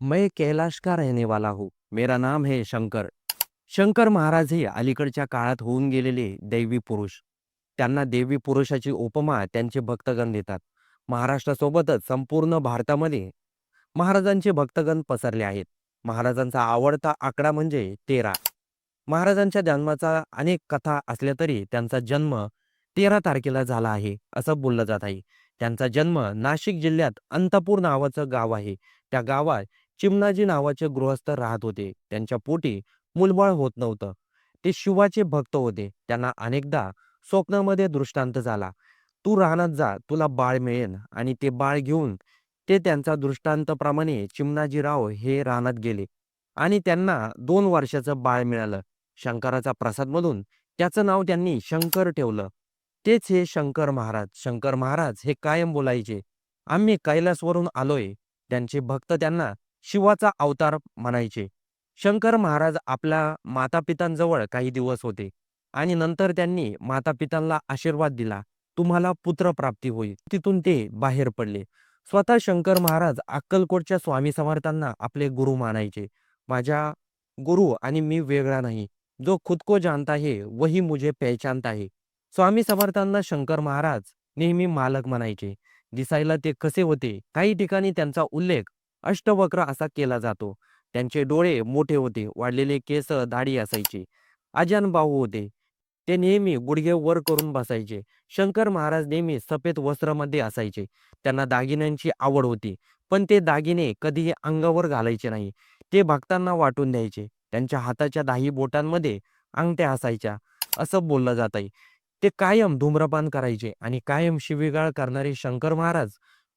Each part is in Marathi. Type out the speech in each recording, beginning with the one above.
मैं कैलाश का रहने वाला हूँ। मेरा नाम है शंकर। शंकर महाराज हे अलीकडच्या काळात होऊन गेलेले दैवी पुरुष. त्यांना देवी पुरुषाची उपमा त्यांचे भक्तगण देतात. महाराष्ट्रासोबतच संपूर्ण भारतामध्ये महाराजांचे भक्तगण पसरले आहेत. महाराजांचा आवडता आकडा म्हणजे तेरा. महाराजांच्या जन्माचा अनेक कथा असल्या तरी त्यांचा जन्म तेरा तारखेला झाला आहे असं बोललं जात आहे. त्यांचा जन्म नाशिक जिल्ह्यात अंतपूर नावाचं गाव आहे. त्या गावात चिमणाजी नावाचे गृहस्थ राहत होते. त्यांच्या पोटी मुलबाळ होत नव्हतं. ते शिवाचे भक्त होते. त्यांना अनेकदा स्वप्नामध्ये दृष्टांत झाला. तू रानात जा. तुला बाळ मिळेल. आणि ते बाळ घेऊन ते त्यांचा दृष्टांतप्रमाणे चिमणाजीराव हे रानात गेले. आणि त्यांना दोन वर्षाचं बाळ मिळालं. शंकराचा प्रसाद मधून त्याचं नाव त्यांनी शंकर ठेवलं. तेच हे शंकर महाराज. शंकर महाराज हे कायम बोलायचे. आम्ही कैलासवरून आलोय. त्यांचे भक्त त्यांना शिवाचा अवतार म्हणायचे. शंकर महाराज आपल्या मातापितांजवळ काही दिवस होते आणि नंतर त्यांनी मातापितांना आशीर्वाद दिला. तुम्हाला पुत्रप्राप्ती होईल. तिथून ते बाहेर पडले. स्वतः शंकर महाराज अक्कलकोटच्या स्वामी समर्थांना आपले गुरु मानायचे. माझ्या गुरु आणि मी वेगळा नाही. जो खुद को जानता है वही मुझे पहचानता है स्वामी समर्थांना शंकर महाराज नेहमी मालक म्हणायचे. दिसायला ते कसे होते? काही ठिकाणी त्यांचा उल्लेख अष्टवक्र असा केला जातो. त्यांचे डोळे मोठे होते वाढलेले केस दाढी असायचे. अजान बाहू होते. ते नेहमी गुडघे वर करून बसायचे. शंकर महाराज नेहमी सफेद वस्त्रामध्ये असायचे. त्यांना दागिन्यांची आवड होती पण ते दागिने कधीही अंगावर घालायचे नाही. ते भक्तांना वाटून द्यायचे. त्यांच्या हाताच्या दाही बोटांमध्ये अंगठ्या असायच्या. असं बोललं जात आहे ते कायम धूम्रपान करायचे आणि कायम शिवीगाळ करणारे शंकर महाराज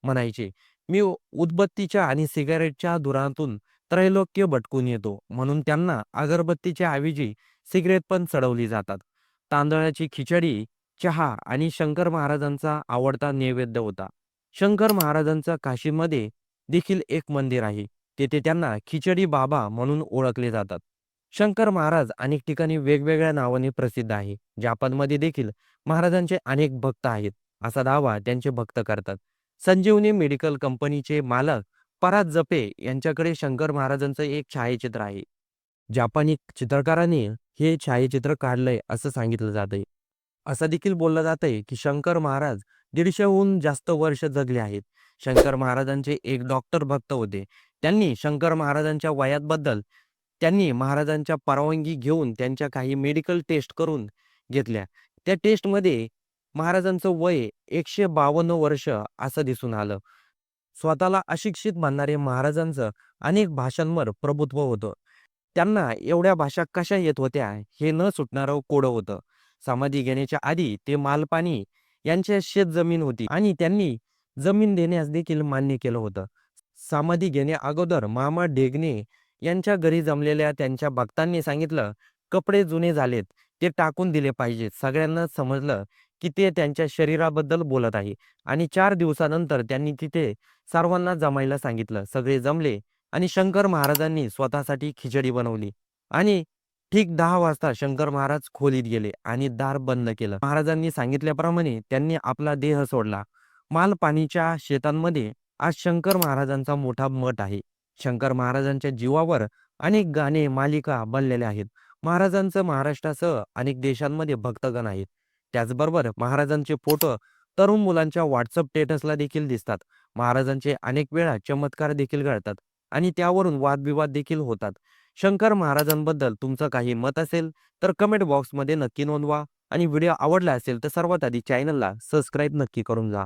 म्हणायचे मी उदबत्तीच्या आणि सिगारेटच्या धुरातून त्रैलोक्य भटकून येतो. म्हणून त्यांना अगरबत्तीच्या ऐवजी सिगरेट पण चढवली जातात. तांदळाची खिचडी चहा आणि शंकर महाराजांचा आवडता नैवेद्य होता. शंकर महाराजांचा काशीमध्ये देखील एक मंदिर आहे. तेथे त्यांना खिचडी बाबा म्हणून ओळखले जातात. शंकर महाराज अनेक ठिकाणी वेगवेगळ्या नावाने प्रसिद्ध आहे. जापानमध्ये देखील महाराजांचे अनेक भक्त आहेत. असा दावा त्यांचे भक्त करतात. संजीवनी मेडिकल कंपनीचे मालक परात जपे यांच्याकडे शंकर महाराजांचं एक छायाचित्र आहे. जापानी चित्रकाराने हे छायाचित्र काढलंय असं सांगितलं जातंय. असं देखील बोललं जातंय की शंकर महाराज दीडशेहून जास्त वर्ष जगले आहेत. शंकर महाराजांचे एक डॉक्टर भक्त होते. त्यांनी शंकर महाराजांच्या वयाबद्दल त्यांनी महाराजांच्या परवानगी घेऊन त्यांच्या काही मेडिकल टेस्ट करून घेतल्या. त्या टेस्टमध्ये महाराजांचं वय एकशे बावन्न वर्ष असं दिसून आलं. स्वतःला अशिक्षित मानणारे महाराजांचं अनेक भाषांवर प्रभुत्व होतं. त्यांना एवढ्या भाषा कशा येत होत्या हे न सुटणारं कोडं होतं. समाधी घेण्याच्या आधी ते मालपाणी यांच्या शेत जमीन होती आणि त्यांनी जमीन देण्यास देखील मान्य केलं होतं. समाधी घेण्या अगोदर मामा ढेगणे यांच्या घरी जमलेल्या त्यांच्या भक्तांनी सांगितलं कपडे जुने झालेत ते टाकून दिले पाहिजेत. सगळ्यांना समजलं की ते त्यांच्या शरीराबद्दल बोलत आहे. आणि चार दिवसानंतर त्यांनी तिथे सर्वांना जमायला सांगितलं. सगळे जमले आणि शंकर महाराजांनी स्वतःसाठी खिचडी बनवली. आणि ठीक दहा वाजता शंकर महाराज खोलीत गेले आणि दार बंद केलं. महाराजांनी सांगितल्याप्रमाणे त्यांनी आपला देह सोडला. मालपाणीच्या शेतांमध्ये आज शंकर महाराजांचा मोठा मठ आहे. शंकर महाराजांच्या जीवावर अनेक गाणे मालिका बनलेल्या आहेत. महाराजांचं महाराष्ट्रासह अनेक देशांमध्ये भक्तगण आहेत. त्याचबरोबर महाराजांचे फोटो तरुण मुलांच्या व्हॉट्सअप स्टेटसला देखील दिसतात. महाराजांचे अनेक वेळा चमत्कार देखील घडतात आणि त्यावरून वादविवाद देखील होतात. शंकर महाराजांबद्दल तुमचं काही मत असेल तर कमेंट बॉक्समध्ये नक्की नोंदवा आणि व्हिडिओ आवडला असेल तर सर्वात आधी चॅनलला सबस्क्राईब नक्की करून जा.